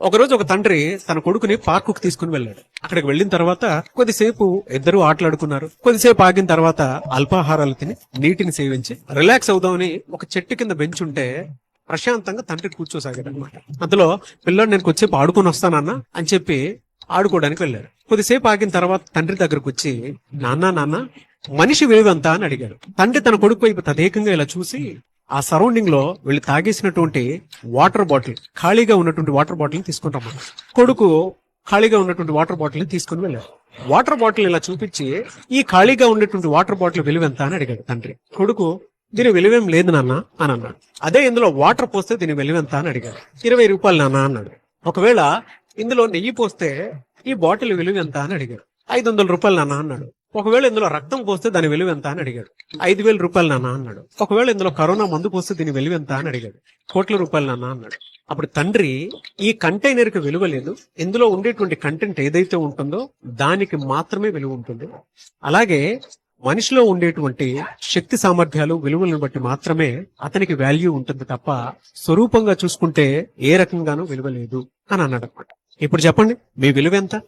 ఒకరోజు ఒక తండ్రి తన కొడుకుని పార్కుకు తీసుకుని వెళ్ళాడు. అక్కడికి వెళ్ళిన తర్వాత కొద్దిసేపు ఇద్దరు ఆటలాడుకున్నారు. కొద్దిసేపు ఆగిన తర్వాత అల్పాహారాలు తిని నీటిని సేవించి రిలాక్స్ అవుదామని ఒక చెట్టు కింద బెంచ్ ఉంటే ప్రశాంతంగా తండ్రి కూర్చోసాగాడు అనమాట అందులో పిల్లోడు నేను కొద్దిసేపు ఆడుకొని వస్తానన్నా అని చెప్పి ఆడుకోవడానికి వెళ్ళాడు. కొద్దిసేపు ఆగిన తర్వాత తండ్రి దగ్గరకు వచ్చి నాన్న నాన్న మనిషి విలువెంత అని అడిగాడు. తండ్రి తన కొడుకు వైపు తదేకంగా ఇలా చూసి ఆ సరౌండింగ్లో వీళ్ళు తాగేసినటువంటి వాటర్ బాటిల్ ఖాళీగా ఉన్నటువంటి వాటర్ బాటిల్ తీసుకుంటాం కొడుకు ఖాళీగా ఉన్నటువంటి వాటర్ బాటిల్ తీసుకుని వెళ్ళాడు. వాటర్ బాటిల్ ఇలా చూపించి ఈ ఖాళీగా ఉన్నటువంటి వాటర్ బాటిల్ విలువ ఎంత అని అడిగాడు తండ్రి. కొడుకు దీని విలువేం లేదు నాన్న అని అన్నాడు. అదే ఇందులో వాటర్ పోస్తే దీని విలువ ఎంత అని అడిగాడు. ఇరవై రూపాయలు నాన్న అన్నాడు. ఒకవేళ ఇందులో నెయ్యి పోస్తే ఈ బాటిల్ విలువ ఎంత అని అడిగాడు. ఐదు వందల రూపాయలు నాన్న అన్నాడు. ఒకవేళ ఇందులో రక్తం పోస్తే దాని విలువ ఎంత అని అడిగాడు. ఐదు వేల రూపాయలు నాన్న అన్నాడు. ఒకవేళ ఇందులో కరోనా మందు పోస్తే దీని విలువ ఎంత అని అడిగాడు. కోట్ల రూపాయలు నాన్న అన్నాడు. అప్పుడు తండ్రి ఈ కంటైనర్కి విలువ లేదు. ఇందులో ఉండేటువంటి కంటెంట్ ఏదైతే ఉంటుందో దానికి మాత్రమే విలువ ఉంటుంది. అలాగే మనిషిలో ఉండేటువంటి శక్తి సామర్థ్యాలు విలువలను బట్టి మాత్రమే అతనికి వాల్యూ ఉంటుంది తప్ప స్వరూపంగా చూసుకుంటే ఏ రకంగానూ విలువ లేదు అని అన్నాడు అనమాట ఇప్పుడు చెప్పండి మీ విలువ ఎంత?